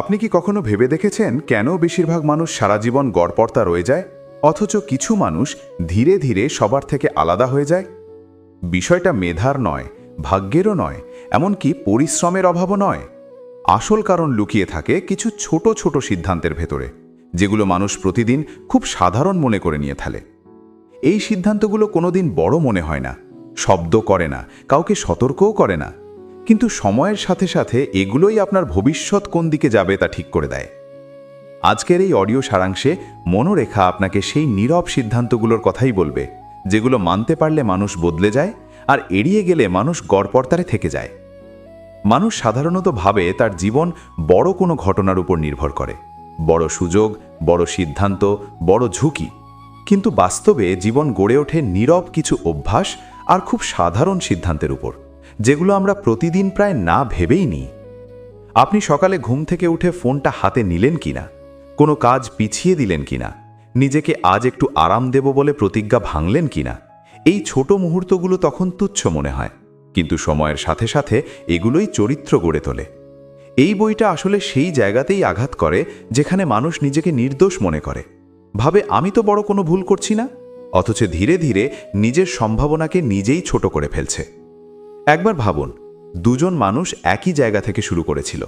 আপনি কি কখনো ভেবে দেখেছেন কেন বেশিরভাগ মানুষ সারা জীবন গড়পড়তা রয়ে যায়, অথচ কিছু মানুষ ধীরে ধীরে সবার থেকে আলাদা হয়ে যায়? বিষয়টা মেধার নয়, ভাগ্যেরও নয়, এমনকি পরিশ্রমের অভাবও নয়। আসল কারণ লুকিয়ে থাকে কিছু ছোট ছোট সিদ্ধান্তের ভেতরে, যেগুলো মানুষ প্রতিদিন খুব সাধারণ মনে করে নিয়ে থালে এই সিদ্ধান্তগুলো কোনোদিন বড় মনে হয় না, শব্দ করে না, কাউকে সতর্কও করে না। কিন্তু সময়ের সাথে সাথে এগুলোই আপনার ভবিষ্যৎ কোন দিকে যাবে তা ঠিক করে দেয়। আজকের এই অডিও সারাংশে মনোরেখা আপনাকে সেই নীরব সিদ্ধান্তগুলোর কথাই বলবে, যেগুলো মানতে পারলে মানুষ বদলে যায় আর এড়িয়ে গেলে মানুষ গড়পড়তারে থেকে যায়। মানুষ সাধারণত ভাবে তার জীবন বড় কোনো ঘটনার উপর নির্ভর করে। বড় সুযোগ, বড় সিদ্ধান্ত, বড় ঝুঁকি। কিন্তু বাস্তবে জীবন গড়ে ওঠে নীরব কিছু অভ্যাস আর খুব সাধারণ সিদ্ধান্তের উপর। যেগুলো আমরা প্রতিদিন প্রায় না ভেবেই নিই। আপনি সকালে ঘুম থেকে উঠে ফোনটা হাতে নিলেন কিনা? কোনো কাজ পিছিয়ে দিলেন কিনা? নিজেকে আজ একটু আরাম দেব বলে প্রতিজ্ঞা ভাঙলেন কিনা? এই ছোট মুহূর্তগুলো তখন তুচ্ছ মনে হয়, কিন্তু সময়ের সাথে সাথে এগুলোই চরিত্র গড়ে তোলে। এই বইটা আসলে সেই জায়গাতেই আঘাত করে যেখানে মানুষ নিজেকে নির্দোষ মনে করে। ভাবে, আমি তো বড় কোনো ভুল করছি না? অথচ ধীরে ধীরে নিজের সম্ভাবনাকে নিজেই ছোট করে ফেলছে। একবার ভাবুন, দুজন মানুষ একই জায়গা থেকে শুরু করেছিল।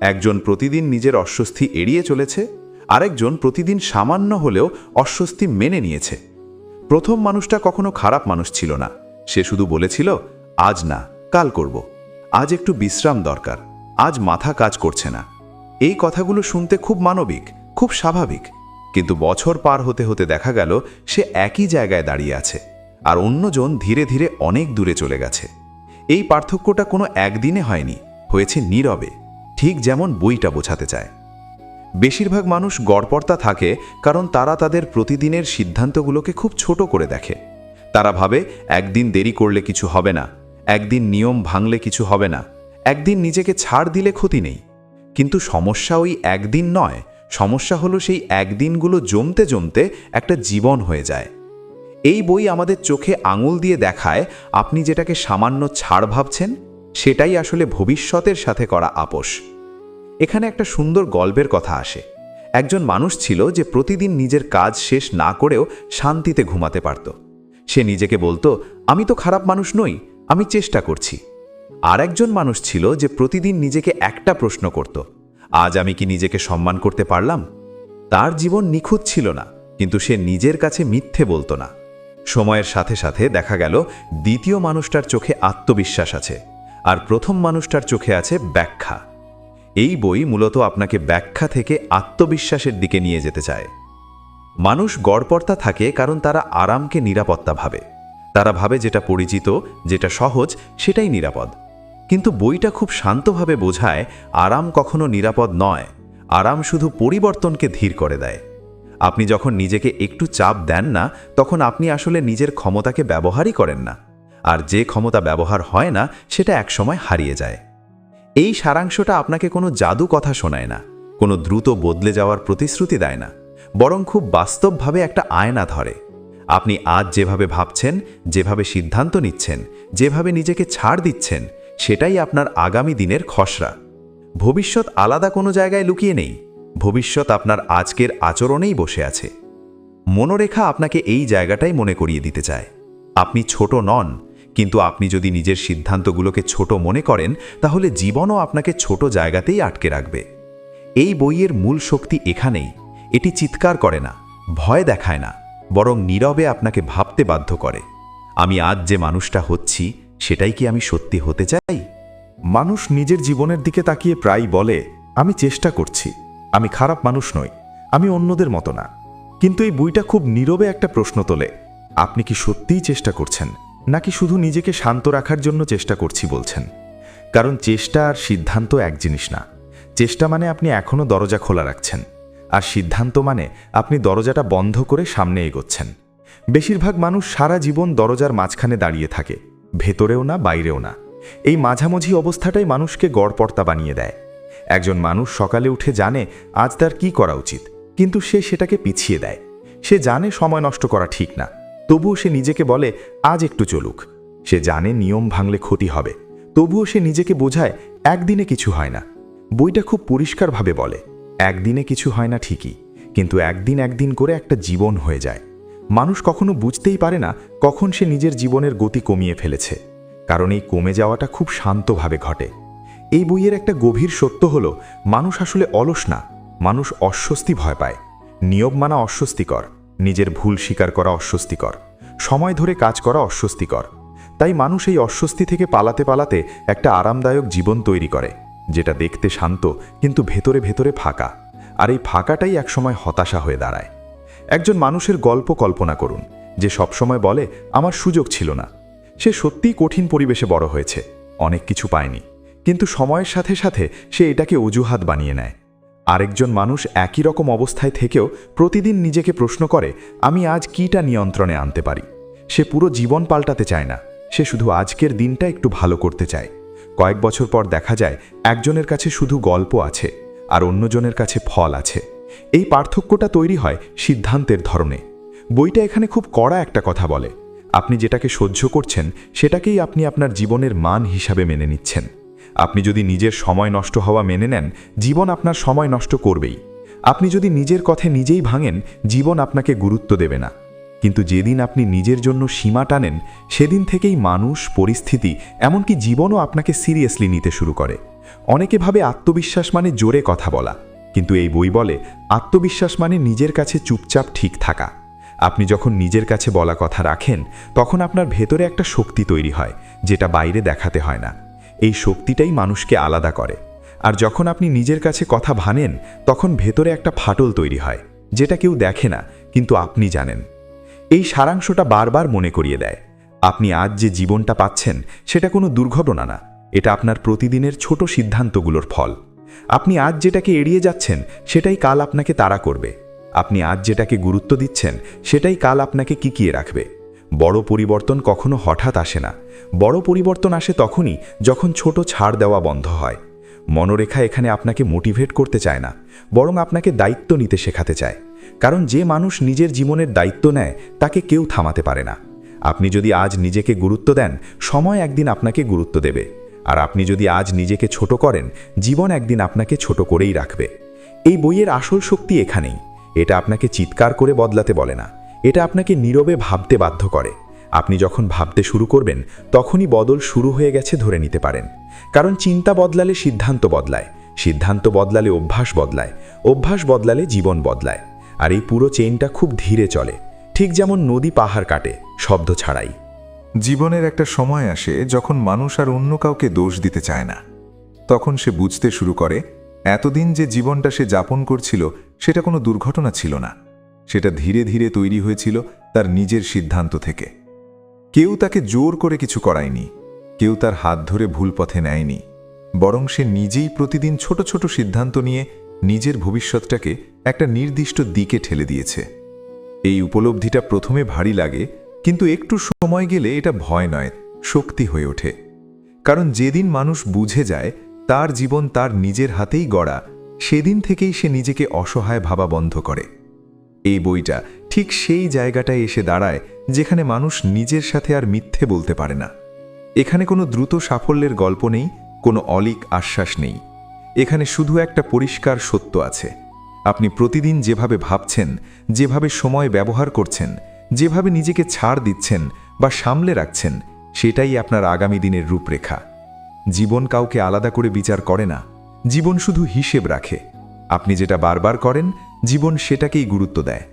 একজন প্রতিদিন নিজের অস্বস্তি এড়িয়ে চলেছে, আরেকজন প্রতিদিন সামান্য হলেও অস্বস্তি মেনে নিয়েছে। প্রথম মানুষটা কখনো খারাপ মানুষ ছিল না। সে শুধু বলেছিল, আজ না, কাল করব। আজ একটু বিশ্রাম দরকার। আজ মাথা কাজ করছে না। এই কথাগুলো শুনতে খুব মানবিক, খুব স্বাভাবিক। কিন্তু বছর পার হতে হতে দেখা গেল, সে একই জায়গায় দাঁড়িয়ে আছে। আর অন্যজন ধীরে ধীরে অনেক দূরে চলে গেছে। এই পার্থক্যটা কোনো একদিনে হয়নি, হয়েছে নীরবে, ঠিক যেমন বইটা বোঝাতে চায়। বেশিরভাগ মানুষ গড়পড়তা থাকে কারণ তারা তাদের প্রতিদিনের সিদ্ধান্তগুলোকে খুব ছোট করে দেখে। তারা ভাবে, একদিন দেরি করলে কিছু হবে না, একদিন নিয়ম ভাঙলে কিছু হবে না, একদিন নিজেকে ছাড় দিলে ক্ষতি নেই। কিন্তু সমস্যা ওই একদিন নয়, সমস্যা হলো সেই একদিনগুলো জমতে জমতে একটা জীবন হয়ে যায়। এই বই আমাদের চোখে আঙুল দিয়ে দেখায় আপনি যেটাকে সামান্য ছাড় ভাবছেন, সেটাই আসলে ভবিষ্যতের সাথে করা আপোষ। এখানে একটা সুন্দর গল্পের কথা আসে। একজন মানুষ ছিল যে প্রতিদিন নিজের কাজ শেষ না করেও শান্তিতে ঘুমাতে পারত। সে নিজেকে বলতো, আমি তো খারাপ মানুষ নই, আমি চেষ্টা করছি। আর একজন মানুষ ছিল যে প্রতিদিন নিজেকে একটা প্রশ্ন করত, আজ আমি কি নিজেকে সম্মান করতে পারলাম? তার জীবন নিখুঁত ছিল না, কিন্তু সে নিজের কাছে মিথ্যে বলতো না। সময়ের সাথে সাথে দেখা গেল দ্বিতীয় মানুষটার চোখে আত্মবিশ্বাস আছে আর প্রথম মানুষটার চোখে আছে ব্যাখ্যা। এই বই মূলত আপনাকে ব্যাখ্যা থেকে আত্মবিশ্বাসের দিকে নিয়ে যেতে চায়। মানুষ গড়পর্তা থাকে কারণ তারা আরামকে নিরাপত্তা ভাবে। তারা ভাবে যেটা পরিচিত, যেটা সহজ, সেটাই নিরাপদ। কিন্তু বইটা খুব শান্তভাবে বোঝায় আরাম কখনো নিরাপদ নয়, আরাম শুধু পরিবর্তনকে ধীর করে দেয়। আপনি যখন নিজেকে একটু চাপ দেন না, তখন আপনি আসলে নিজের ক্ষমতাকে ব্যবহারই করেন না। আর যে ক্ষমতা ব্যবহার হয় না, সেটা একসময় হারিয়ে যায়। এই সারাংশটা আপনাকে কোনো জাদু কথা শোনায় না, কোনো দ্রুত বদলে যাওয়ার প্রতিশ্রুতি দেয় না, বরং খুব বাস্তবভাবে একটা আয়না ধরে। আপনি আজ যেভাবে ভাবছেন, যেভাবে সিদ্ধান্ত নিচ্ছেন, যেভাবে নিজেকে ছাড় দিচ্ছেন, সেটাই আপনার আগামী দিনের খসড়া। ভবিষ্যৎ আলাদা কোনো জায়গায় লুকিয়ে নেই। ভবিষ্যৎ আপনার আজকের আচরণেই বসে আছে। মনোরেখা আপনাকে এই জায়গাটাই মনে করিয়ে দিতে চায়। আপনি ছোট নন, কিন্তু আপনি যদি নিজের সিদ্ধান্তগুলোকে ছোট মনে করেন, তাহলে জীবনও আপনাকে ছোট জায়গাতেই আটকে রাখবে। এই বইয়ের মূল শক্তি এখানেই, এটি চিৎকার করে না, ভয় দেখায় না, বরং নীরবে আপনাকে ভাবতে বাধ্য করে। আমি আজ যে মানুষটা হচ্ছি, সেটাই কি আমি সত্যি হতে চাই? মানুষ নিজের জীবনের দিকে তাকিয়ে প্রায় বলে, আমি চেষ্টা করছি। আমি খারাপ মানুষ নই, আমি অন্যদের মতো না। কিন্তু এই বইটা খুব নীরবে একটা প্রশ্ন তোলে, আপনি কি সত্যিই চেষ্টা করছেন, নাকি শুধু নিজেকে শান্ত রাখার জন্য চেষ্টা করছি বলছেন? কারণ চেষ্টা আর সিদ্ধান্ত এক জিনিস না, চেষ্টা মানে আপনি এখনও দরজা খোলা রাখছেন, আর সিদ্ধান্ত মানে আপনি দরজাটা বন্ধ করে সামনে এগোচ্ছেন। বেশিরভাগ মানুষ সারা জীবন দরজার মাঝখানে দাঁড়িয়ে থাকে, ভেতরেও না, বাইরেও না। এই মাঝামাঝি অবস্থাটাই মানুষকে গড়পর্তা বানিয়ে দেয়। একজন মানুষ সকালে উঠে জানে আজ তার কি করা উচিত, কিন্তু সে সেটাকে পিছিয়ে দেয়। সে জানে সময় নষ্ট করা ঠিক না, তবুও সে নিজেকে বলে, আজ একটু চলুক। সে জানে নিয়ম ভাঙলে ক্ষতি হবে, তবুও সে নিজেকে বোঝায়, একদিনে কিছু হয় না। বইটা খুব পরিষ্কারভাবে বলে, একদিনে কিছু হয় না ঠিকই, কিন্তু একদিন একদিন করে একটা জীবন হয়ে যায়। মানুষ কখনো বুঝতেই পারে না কখন সে নিজের জীবনের গতি কমিয়ে ফেলেছে, কারণ এই কমে যাওয়াটা খুব শান্তভাবে ঘটে। এই বইয়ের একটা গভীর সত্য হলো, মানুষ আসলে অলস না, মানুষ অস্বস্তি ভয় পায়। নিয়ম মানা অস্বস্তিকর, নিজের ভুল স্বীকার করা অস্বস্তিকর, সময় ধরে কাজ করা অস্বস্তিকর। তাই মানুষ এই অস্বস্তি থেকে পালাতে পালাতে একটা আরামদায়ক জীবন তৈরি করে, যেটা দেখতে শান্ত কিন্তু ভেতরে ভেতরে ফাঁকা, আর এই ফাঁকাটাই একসময় হতাশা হয়ে দাঁড়ায়। একজন মানুষের গল্প কল্পনা করুন, যে সবসময় বলে, আমার সুযোগ ছিল না। সে সত্যিই কঠিন পরিবেশে বড় হয়েছে, অনেক কিছু পায়নি। কিন্তু সময়ের সাথে সাথে সে এটাকে অজুহাত বানিয়ে নেয়। আরেকজন মানুষ একই রকম অবস্থায় থেকেও প্রতিদিন নিজেকে প্রশ্ন করে, আমি আজ কীটা নিয়ন্ত্রণে আনতে পারি? সে পুরো জীবন পাল্টাতে চায় না। সে শুধু আজকের দিনটা একটু ভালো করতে চায়। কয়েক বছর পর দেখা যায়, একজনের কাছে শুধু গল্প আছে আর অন্যজনের কাছে ফল আছে। এই পার্থক্যটা তৈরি হয় সিদ্ধান্তের ধরনে। বইটা এখানে খুব কড়া একটা কথা বলে। আপনি যেটাকে সহ্য করছেন, সেটাকেই আপনি আপনার জীবনের মান হিসাবে মেনে নিচ্ছেন। আপনি যদি নিজের সময় নষ্ট হওয়া মেনে নেন, জীবন আপনার সময় নষ্ট করবেই। আপনি যদি নিজের কথা নিজেই ভাঙেন, জীবন আপনাকে গুরুত্ব দেবে না। কিন্তু যেদিন আপনি নিজের জন্য সীমা টানেন, সেদিন থেকেই মানুষ, পরিস্থিতি, এমনকি জীবনও আপনাকে সিরিয়াসলি নিতে শুরু করে। অনেকে ভাবে আত্মবিশ্বাস মানে জোরে কথা বলা। কিন্তু এই বই বলে, আত্মবিশ্বাস মানে নিজের কাছে চুপচাপ ঠিক থাকা। আপনি যখন নিজের কাছে বলা কথা রাখেন, তখন আপনার ভেতরে একটা শক্তি তৈরি হয়, যেটা বাইরে দেখাতে হয় না। এই শক্তিটাই মানুষকে আলাদা করে। আর যখন আপনি নিজের কাছে কথা ভানেন, তখন ভেতরে একটা ফাটল তৈরি হয়, যেটা কেউ দেখে না, কিন্তু আপনি জানেন। এই সারাংশটা বারবার মনে করিয়ে দেয়। আপনি আজ যে জীবনটা পাচ্ছেন, সেটা কোনো দুর্ঘটনা না, এটা আপনার প্রতিদিনের ছোট সিদ্ধান্তগুলোর ফল। আপনি আজ যেটাকে এড়িয়ে যাচ্ছেন, সেটাই কাল আপনাকে তাড়া করবে। আপনি আজ যেটাকে গুরুত্ব দিচ্ছেন, সেটাই কাল আপনাকে কিকিয়ে রাখবে। বড় পরিবর্তন কখনো হঠাৎ আসে না। বড় পরিবর্তন আসে তখনই যখন ছোট ছাড় দেওয়া বন্ধ হয়। মনোরেখা এখানে আপনাকে মোটিভেট করতে চায় না, বরং আপনাকে দায়িত্ব নিতে শেখাতে চায়। কারণ যে মানুষ নিজের জীবনের দায়িত্ব নেয়, তাকে কেউ থামাতে পারে না। আপনি যদি আজ নিজেকে গুরুত্ব দেন, সময় একদিন আপনাকে গুরুত্ব দেবে। আর আপনি যদি আজ নিজেকে ছোট করেন, জীবন একদিন আপনাকে ছোট করেই রাখবে। এই বইয়ের আসল শক্তি এখানেই। এটা আপনাকে চিৎকার করে বদলাতে বলে না। এটা আপনাকে নীরবে ভাবতে বাধ্য করে। আপনি যখন ভাবতে শুরু করবেন, তখনই বদল শুরু হয়ে গেছে ধরে নিতে পারেন। কারণ চিন্তা বদলালে সিদ্ধান্ত বদলায়, সিদ্ধান্ত বদলালে অভ্যাস বদলায়, অভ্যাস বদলালে জীবন বদলায়। আর এই পুরো চেইনটা খুব ধীরে চলে, ঠিক যেমন নদী পাহাড় কাটে, শব্দ ছাড়াই। জীবনের একটা সময় আসে যখন মানুষ আর অন্য কাউকে দোষ দিতে চায় না। তখন সে বুঝতে শুরু করে, এতদিন যে জীবনটা সে যাপন করছিল, সেটা কোনো দুর্ঘটনা ছিল না। সেটা ধীরে ধীরে তৈরি হয়েছিল তার নিজের সিদ্ধান্ত থেকে। কেউ তাকে জোর করে কিছু করায়নি, কেউ তার হাত ধরে ভুল পথে নেয়নি, বরং সে নিজেই প্রতিদিন ছোট ছোট সিদ্ধান্ত নিয়ে নিজের ভবিষ্যৎটাকে একটা নির্দিষ্ট দিকে ঠেলে দিয়েছে। এই উপলব্ধিটা প্রথমে ভারী লাগে, কিন্তু একটু সময় গেলে এটা ভয় নয়, শক্তি হয়ে ওঠে। কারণ যেদিন মানুষ বুঝে যায়, তার জীবন তার নিজের হাতেই গড়া, সেদিন থেকেই সে নিজেকে অসহায় ভাবা বন্ধ করে। এই বইটা ঠিক সেই জায়গাটায় এসে দাঁড়ায় যেখানে মানুষ নিজের সাথে আর মিথ্যে বলতে পারে না। এখানে কোনো দ্রুত সাফল্যের গল্প নেই, কোনো অলিক আশ্বাস নেই। এখানে শুধু একটা পরিষ্কার সত্য আছে। আপনি প্রতিদিন যেভাবে ভাবছেন, যেভাবে সময় ব্যবহার করছেন, যেভাবে নিজেকে ছাড় দিচ্ছেন বা সামলে রাখছেন, সেটাই আপনার আগামী দিনের রূপরেখা। জীবন কাউকে আলাদা করে বিচার করে না। জীবন শুধু হিসেব রাখে। আপনি যেটা বারবার করেন জীবন সেটাকেই গুরুত্ব দেয়।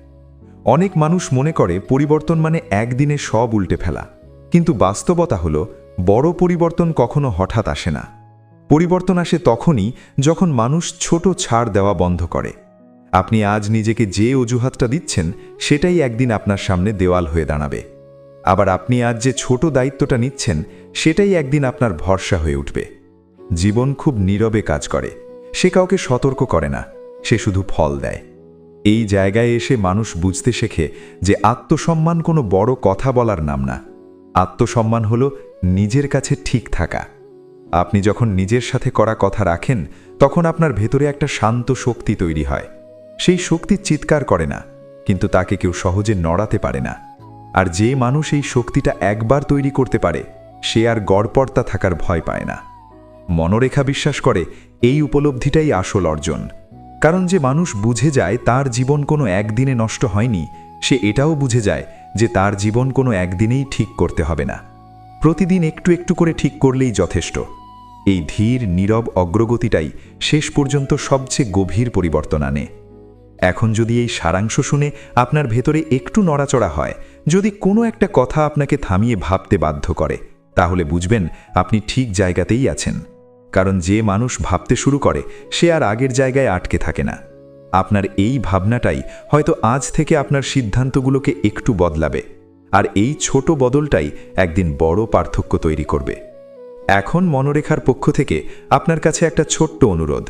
অনেক মানুষ মনে করে পরিবর্তন মানে একদিনে সব উল্টে ফেলা। কিন্তু বাস্তবতা হলো, বড় পরিবর্তন কখনো হঠাৎ আসে না। পরিবর্তন আসে তখনই যখন মানুষ ছোট ছাড় দেওয়া বন্ধ করে। আপনি আজ নিজেকে যে অজুহাতটা দিচ্ছেন, সেটাই একদিন আপনার সামনে দেওয়াল হয়ে দাঁড়াবে। আবার আপনি আজ যে ছোট দায়িত্বটা নিচ্ছেন, সেটাই একদিন আপনার ভরসা হয়ে উঠবে। জীবন খুব নীরবে কাজ করে। সে কাউকে সতর্ক করে না, সে শুধু ফল দেয়। এই জায়গায় এসে মানুষ বুঝতে শেখে যে আত্মসম্মান কোনো বড় কথা বলার নাম না। আত্মসম্মান হলো নিজের কাছে ঠিক থাকা। আপনি যখন নিজের সাথে করা কথা রাখেন, তখন আপনার ভেতরে একটা শান্ত শক্তি তৈরি হয়। সেই শক্তি চিৎকার করে না, কিন্তু তাকে কেউ সহজে নড়াতে পারে না। আর যে মানুষ এই শক্তিটা একবার তৈরি করতে পারে, সে আর গড়পর্তা থাকার ভয় পায় না। মনোরেখা বিশ্বাস করে, এই উপলব্ধিটাই আসল অর্জন। কারণ যে মানুষ বুঝে যায় তার জীবন কোনো একদিনে নষ্ট হয়নি, সে এটাও বুঝে যায় যে তার জীবন কোনো একদিনেই ঠিক করতে হবে না। প্রতিদিন একটু একটু করে ঠিক করলেই যথেষ্ট। এই ধীর, নীরব অগ্রগতিটাই শেষ পর্যন্ত সবচেয়ে গভীর পরিবর্তন আনে। এখন যদি এই সারাংশ শুনে আপনার ভেতরে একটু নড়াচড়া হয়, যদি কোনো একটা কথা আপনাকে থামিয়ে ভাবতে বাধ্য করে, তাহলে বুঝবেন আপনি ঠিক জায়গাতেই আছেন। কারণ যে মানুষ ভাবতে শুরু করে, সে আর আগের জায়গায় আটকে থাকে না। আপনার এই ভাবনাটাই হয়তো আজ থেকে আপনার সিদ্ধান্তগুলোকে একটু বদলাবে। আর এই ছোট বদলটাই একদিন বড় পার্থক্য তৈরি করবে। এখন মনোরেখার পক্ষ থেকে আপনার কাছে একটা ছোট্ট অনুরোধ।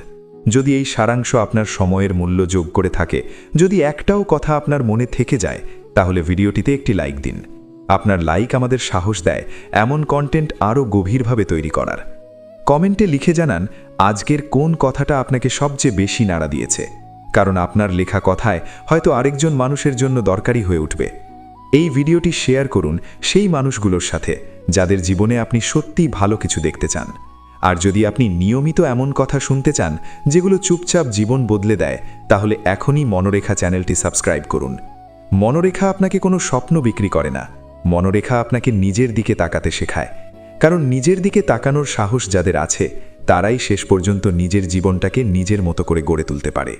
যদি এই সারাংশ আপনার সময়ের মূল্য যোগ করে থাকে, যদি একটাও কথা আপনার মনে থেকে যায়, তাহলে ভিডিওটিতে একটি লাইক দিন। আপনার লাইক আমাদের সাহস দেয় এমন কন্টেন্ট আরও গভীরভাবে তৈরি করার। কমেন্টে লিখে জানান, আজকের কোন কথাটা আপনাকে সবচেয়ে বেশি নাড়া দিয়েছে? কারণ আপনার লেখা কথায় হয়তো আরেকজন মানুষের জন্য দরকারি হয়ে উঠবে। এই ভিডিওটি শেয়ার করুন সেই মানুষগুলোর সাথে, যাদের জীবনে আপনি সত্যিই ভালো কিছু দেখতে চান। আর যদি আপনি নিয়মিত এমন কথা শুনতে চান, যেগুলো চুপচাপ জীবন বদলে দেয়, তাহলে এখনই মনোরেখা চ্যানেলটি সাবস্ক্রাইব করুন। মনোরেখা আপনাকে কোনো স্বপ্ন বিক্রি করে না। মনোরেখা আপনাকে নিজের দিকে তাকাতে শেখায়। কারণ নিজের দিকে তাকানোর সাহস যাদের আছে, তারাই শেষ পর্যন্ত নিজের জীবনটাকে নিজের মতো করে গড়ে তুলতে পারে।